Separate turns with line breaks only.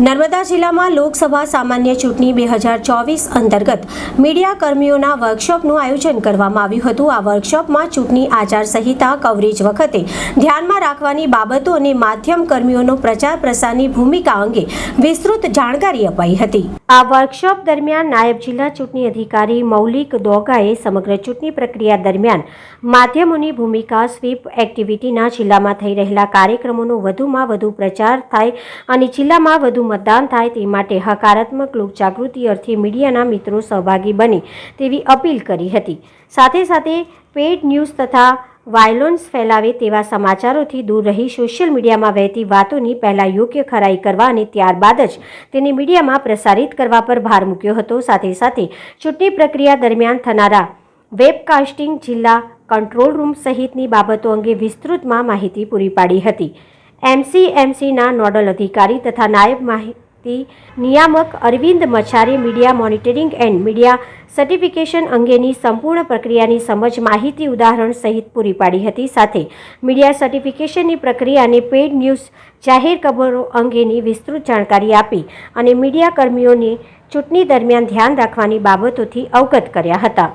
નર્મદા જિલ્લામાં લોકસભા સામાન્ય ચૂંટણી બે હજાર ચોવીસ અંતર્ગત મીડિયા કર્મીઓના વર્કશોપનું આયોજન કરવામાં આવ્યું હતું. આ વર્કશોપમાં ચૂંટણી આચારસંહિતા કવરેજ વખતે ધ્યાનમાં રાખવાની બાબતો અને માધ્યમ કર્મીઓનો પ્રચાર પ્રસારની ભૂમિકા અંગે વિસ્તૃત જાણકારી અપાઈ હતી. આ વર્કશોપ દરમિયાન નાયબ જિલ્લા ચૂંટણી અધિકારી મૌલિક દોગાએ સમગ્ર ચૂંટણી પ્રક્રિયા દરમિયાન માધ્યમોની ભૂમિકા, સ્વીપ એક્ટિવિટીના જિલ્લામાં થઈ રહેલા કાર્યક્રમોનો વધુમાં વધુ પ્રચાર થાય અને જિલ્લામાં વધુ મતદાન થાય તે માટે હકારાત્મક લોક જાગૃતિ અર્થે મીડિયાના મિત્રો સહભાગી બને તેવી અપીલ કરી હતી. સાથે સાથે પેડ ન્યૂઝ તથા વાયલન્સ ફેલાવે તેવા સમાચારોથી દૂર રહી સોશિયલ મીડિયામાં વહેતી વાતોની પહેલાં યોગ્ય ખરાઈ કરવા અને ત્યારબાદ જ તેને મીડિયામાં પ્રસારિત કરવા પર ભાર મૂક્યો હતો. સાથે સાથે ચૂંટણી પ્રક્રિયા દરમિયાન થનારા વેબકાસ્ટિંગ જિલ્લા કંટ્રોલ રૂમ સહિતની બાબતો અંગે વિસ્તૃતમાં માહિતી પૂરી પાડી હતી. એમસીએમસીના નોડલ અધિકારી તથા નાયબ માહિતી નિયામક Arvind Machhare media monitoring and media certification અંગેની સંપૂર્ણ પ્રક્રિયાની સમજ માહિતી ઉદાહરણ સહિત પૂરી પાડી હતી. સાથે મીડિયા સર્ટિફિકેશનની પ્રક્રિયા અને પેઇડ ન્યૂઝ, જાહેર ખબરો અંગેની વિસ્તૃત જાણકારી આપી અને મીડિયા કર્મીઓને ચૂંટણી દરમિયાન ધ્યાન રાખવાની બાબતોથી અવગત કર્યા હતા.